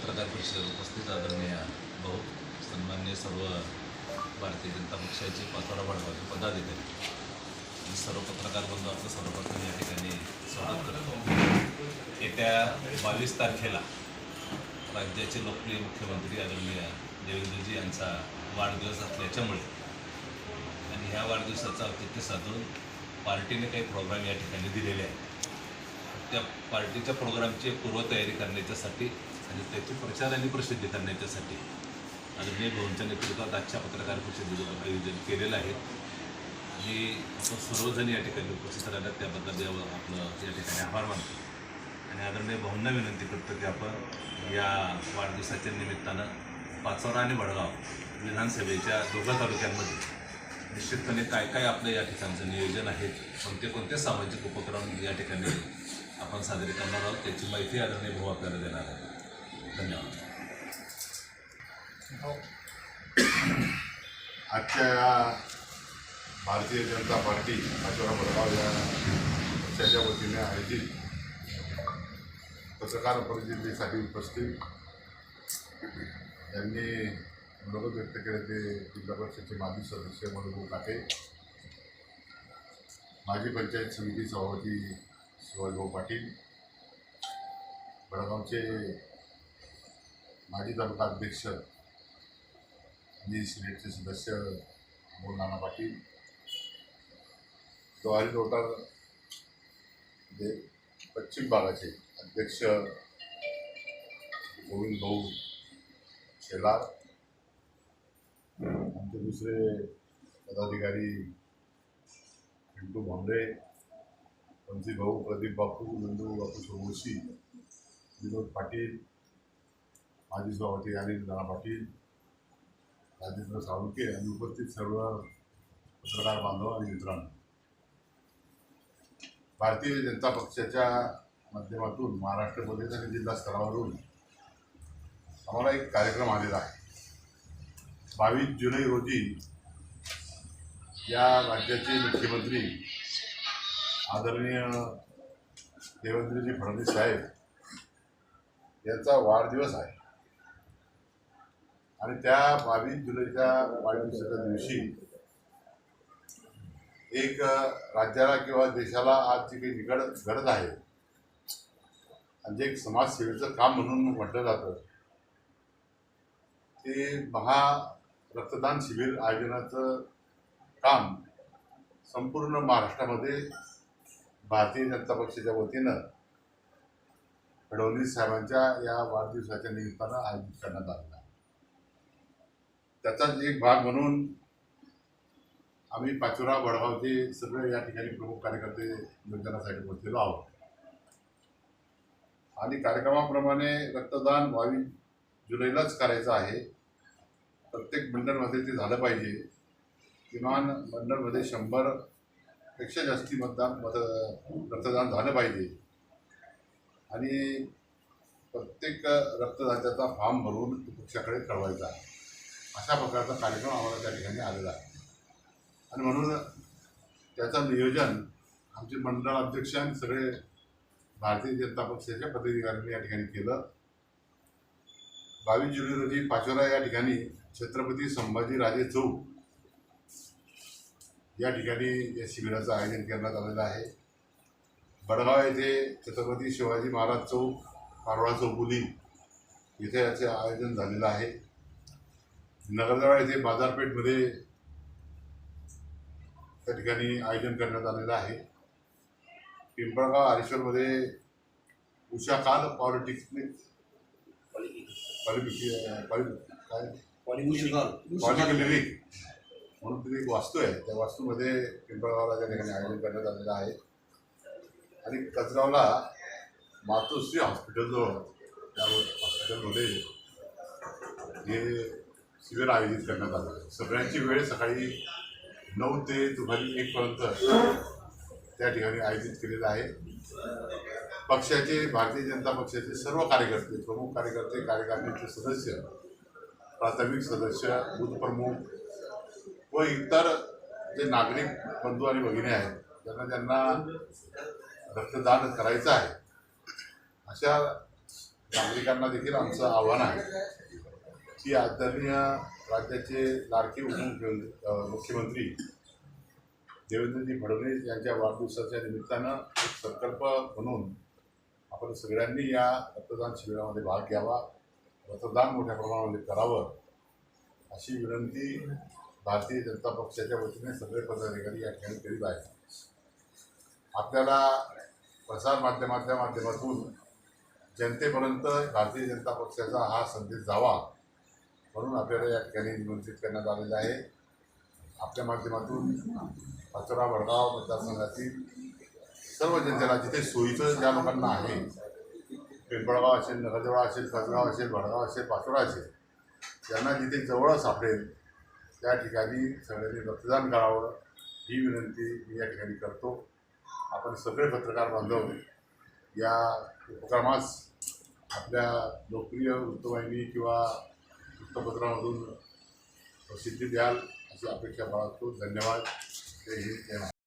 पत्रकार परिषदेत उपस्थित आदरणीय भाऊ सन्मान्य सर्व भारतीय जनता पक्षाचे पाचोरा वाढवाचे पदाधिकारी. मी सर्व पत्रकार बंधू आपलं सर्वप्रथम या ठिकाणी स्वागत करतो. येत्या बावीस तारखेला राज्याचे लोकप्रिय मुख्यमंत्री आदरणीय देवेंद्रजी यांचा वाढदिवस असल्याच्यामुळे आणि ह्या वाढदिवसाचं औचित्य साधून पार्टीने काही प्रोग्राम या ठिकाणी दिलेले आहेत. त्या पार्टीच्या प्रोग्रामची पूर्वतयारी करण्याच्यासाठी आणि त्याची प्रचार आणि प्रसिद्धी करण्याच्यासाठी आदरणीय भाऊंच्या नेतृत्वात आजच्या पत्रकार परिषदेचं आयोजन केलेलं आहे. आणि आपण सर्वजण या ठिकाणी उपस्थित राहिल्यात त्याबद्दल यावं आपलं या ठिकाणी आभार मानतो. आणि आदरणीय भाऊंना विनंती करतो की आपण या वाढदिवसाच्या निमित्तानं पाचोरा आणि वडगाव विधानसभेच्या दोघा तालुक्यांमध्ये निश्चितपणे काय काय आपलं या ठिकाणचं नियोजन आहे कोणते कोणते सामाजिक उपक्रम या ठिकाणी आपण साजरे करणार आहोत त्याची माहिती आदरणीय भाऊ आपल्याला देणार आहे धन्यवाद. आजच्या या भारतीय जनता पार्टी पाचोरा बडगाव या पक्षाच्या वतीने आयोजित पत्रकार परिषदेसाठी उपस्थित यांनी मनोगत व्यक्त केले ते जिल्हा परिषदेचे माजी सदस्य मनोभाऊ काटे माजी पंचायत समिती सभापती शिवाजीभाऊ पाटील बडगावचे माजी तालुका अध्यक्ष मी सिनेटचे सदस्य अमोल नाना पाटील जवाहरी रोटार जे पश्चिम भागाचे अध्यक्ष गोविंद भाऊ शेलार आमचे दुसरे पदाधिकारी पिंटू भांबरे पंची भाऊ प्रदीप बापू नंदू बापू सोमोशी विनोद पाटील माजी सभापती अनिल नाना पाटील राजेंद्र साळुंके आणि उपस्थित सर्व पत्रकार बांधव आणि मित्रांनो. भारतीय जनता पक्षाच्या माध्यमातून महाराष्ट्रमध्ये आणि जिल्हा स्तरावरून आम्हाला एक कार्यक्रम आलेला आहे. बावीस जुलै रोजी या राज्याचे मुख्यमंत्री आदरणीय देवेंद्रजी फडणवीस साहेब यांचा वाढदिवस आहे. आणि त्या बावीस जुलैच्या वाढदिवसाच्या दिवशी एक राज्याला किंवा देशाला आज जी काही निकड घडत आहे आणि जे एक समाजसेवेचं काम म्हणून म्हटलं जातं ते महा रक्तदान शिबिर आयोजनाचं काम संपूर्ण महाराष्ट्रामध्ये भारतीय जनता पक्षाच्या वतीनं फडणवीस साहेबांच्या या वाढदिवसाच्या निमित्तानं आयोजित करण्यात आलं आहे. त्याचाच एक भाग म्हणून आम्ही पाचोरा वडगावचे सगळे या ठिकाणी प्रमुख कार्यकर्ते नियोजनासाठी पोहोचलेलो आहोत. आणि कार्यक्रमाप्रमाणे रक्तदान बावीस जुलैलाच करायचं आहे. प्रत्येक मंडळमध्ये ते झालं पाहिजे. किमान मंडळमध्ये शंभरपेक्षा जास्ती मतदान मत रक्तदान झालं पाहिजे. आणि प्रत्येक रक्तदात्याचा फॉर्म भरून पक्षाकडे कळवायचा आहे. अशा प्रकारचा कार्यक्रम आम्हाला त्या ठिकाणी आलेला आहे. आणि म्हणून त्याचं नियोजन आमचे मंडळ अध्यक्ष आणि सगळे भारतीय जनता पक्षाच्या पदाधिकाऱ्यांनी या ठिकाणी केलं. बावीस जुलै रोजी पाचोरा या ठिकाणी छत्रपती संभाजीराजे चौक या ठिकाणी या शिबिराचं आयोजन करण्यात आलेलं आहे. बडगाव येथे छत्रपती शिवाजी महाराज चौक पारोळा चौकुली इथे याचे आयोजन झालेलं आहे. नगरजवळ येथे बाजारपेठमध्ये त्या ठिकाणी आयोजन करण्यात आलेलं आहे. पिंपळगाव हरेश्वरमध्ये उषा काल पॉलिटेक्निक पॉलिटिक म्हणून तिथे एक वास्तू आहे. त्या वास्तूमध्ये पिंपळगावला त्या ठिकाणी आयोजन करण्यात आलेलं आहे. आणि कचगावला मातोश्री हॉस्पिटलजवळ त्या हॉस्पिटलमध्ये हे शिबिर आयोजित करण्यात आलं. सगळ्यांची वेळ सकाळी नऊ ते दुपारी एकपर्यंत त्या ठिकाणी आयोजित केलेलं आहे. पक्षाचे भारतीय जनता पक्षाचे सर्व कार्यकर्ते प्रमुख कार्यकर्ते कार्यकारिणीचे सदस्य प्राथमिक सदस्य बूथ प्रमुख व इतर जे नागरिक बंधू आणि भगिनी आहेत ज्यांना ज्यांना रक्तदान करायचं आहे. अशा नागरिकांना देखील आमचं आव्हान आहे. की आदरणीय राज्याचे लाडके उपमुख्यमंत्री मुख्यमंत्री देवेंद्रजी फडणवीस यांच्या वाढदिवसाच्या निमित्तानं एक संकल्प म्हणून आपण सगळ्यांनी या रक्तदान शिबिरामध्ये भाग घ्यावा रक्तदान मोठ्या प्रमाणामध्ये करावं अशी विनंती भारतीय जनता पक्षाच्या वतीने सगळे पदाधिकारी या ठिकाणी करीत आहेत. आपल्याला प्रसारमाध्यमाच्या माध्यमातून जनतेपर्यंत भारतीय जनता पक्षाचा हा संदेश जावा. म्हणून आपल्याला या ठिकाणी निमंत्रित करण्यात आलेलं आहे. आपल्या माध्यमातून पाचोरा वडगाव मतदारसंघातील सर्व जनतेला जिथे सोयीचं ज्या लोकांना आहे पिंपळगाव असेल नगरजवळ असेल कसगाव असेल भडगाव असेल पाचोरा असेल त्यांना जिथे जवळ सापडेल त्या ठिकाणी सगळ्यांनी रक्तदान करावं. ही विनंती मी या ठिकाणी करतो. आपण सगळे पत्रकार बांधव या उपक्रमास आपल्या लोकप्रिय वृत्तवाहिनी किंवा वृत्तपत्रामधून प्रसिद्धी द्याल अशी अपेक्षा बाळगतो. धन्यवाद. जय हिंद जय